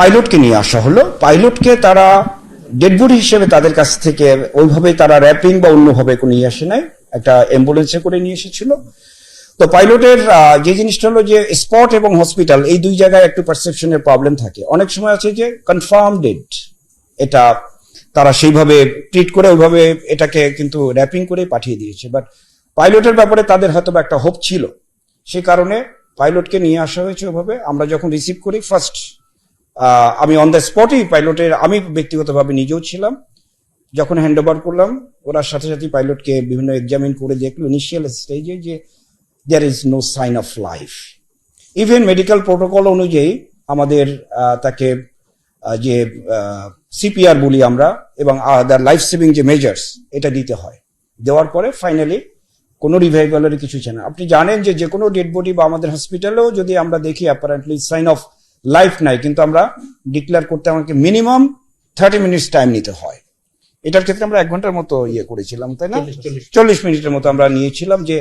পাইলটকে নিয়ে আসা হলো। পাইলটকে তারা ডেড বডি হিসেবে তাদের কাছ থেকে ওইভাবে তারা র্যাপিং বা অন্যভাবে নিয়ে আসে নাই। একটা অ্যাম্বুলেন্সে করে নিয়ে এসেছিল। তো পাইলটের যে জিনিসটা হলো যে স্পট এবং হসপিটাল এই দুই জায়গায় একটু পারসেপশনের প্রবলেম থাকে। অনেক সময় আছে যে কনফার্ম ডেড এটা তারা সেইভাবে ট্রিট করে ওইভাবে এটাকে কিন্তু র্যাপিং করে পাঠিয়ে দিয়েছে। বাট পাইলটের ব্যাপারে তাদের হয়তো একটা হোপ ছিল। সেই কারণে পাইলটকে নিয়ে আসা হয়েছে ওভাবে আমরা যখন রিসিভ করি ফার্স্ট আমি অন দ্য স্পটই পাইলটের আমি ব্যক্তিগতভাবে নিজেও ছিলাম। যখন হ্যান্ড ওভার করলাম ওরা সাথে সাথে পাইলটকে বিভিন্ন এক্সামিন করে দেখল ইনিশিয়াল স্টেজে যে there is no sign of life even medical protocol অনুযায়ী আমাদের তাকে যে সিপিআর বলি আমরা, এবং আদার লাইফ সেভিং যে মেজার্স এটা দিতে হয়। দেওয়ার পরে ফাইনালি কোনো রিভাইভালের কিছু চায় না। আপনি জানেন যে যে কোনো ডেড বডি বা আমাদের হসপিটালেও যদি আমরা দেখি অ্যাপারেন্টলি সাইন অফ লাইফ নাই কিন্তু আমরা ডিক্লেয়ার করতে আমাকে মিনিমাম থার্টি মিনিটস টাইম নিতে হয়। এটার ক্ষেত্রে আমরা এক ঘণ্টার মতো ইয়ে করেছিলাম তাই না? চল্লিশ মিনিটের মতো আমরা নিয়েছিলাম যে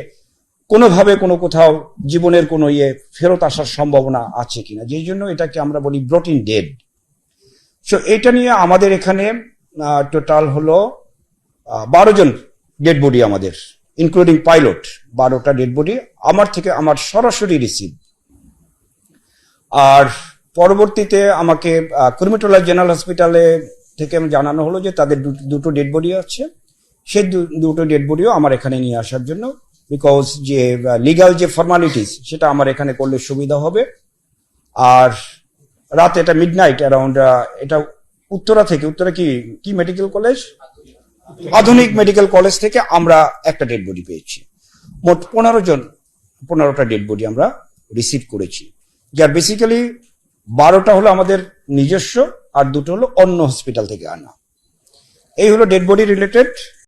কোনোভাবে কোনো কোথাও জীবনের কোনো ইয়ে ফেরত আসার সম্ভাবনা আছে কিনা যেই জন্য এটাকে আমরা বলি ব্রোটিন ডেড। সো এটা নিয়ে আমাদের এখানে টোটাল হলো বারো জন ডেড বডি আমাদের ইনক্লুডিং পাইলট বারোটা ডেড বডি আমার থেকে আমার সরাসরি রিসিভ আর পরবর্তীতে আমাকে কুর্মিটোলা জেনারেল হসপিটালে থেকে আমি জানানো হলো যে তাদের দুটো ডেড বডি আছে। সেই দুটো ডেড বডিও আমার এখানে নিয়ে আসার জন্য বিকজ যে লিগাল যে ফর্মালিটিস সেটা আমার এখানে করলে সুবিধা হবে। আর রাত এটা মিড নাইট অ্যারাউন্ড এটা উত্তরা থেকে, উত্তরা কি কি medical college Adhunik medical college থেকে আমরা একটা ডেড বডি পেয়েছি। মোট পনেরো জন, পনেরোটা ডেড বডি আমরা রিসিভ করেছি। যার বেসিক্যালি বারোটা হলো আমাদের নিজস্ব আর দুটো হলো অন্য হসপিটাল থেকে আনা। এই হলো ডেড বডি রিলেটেড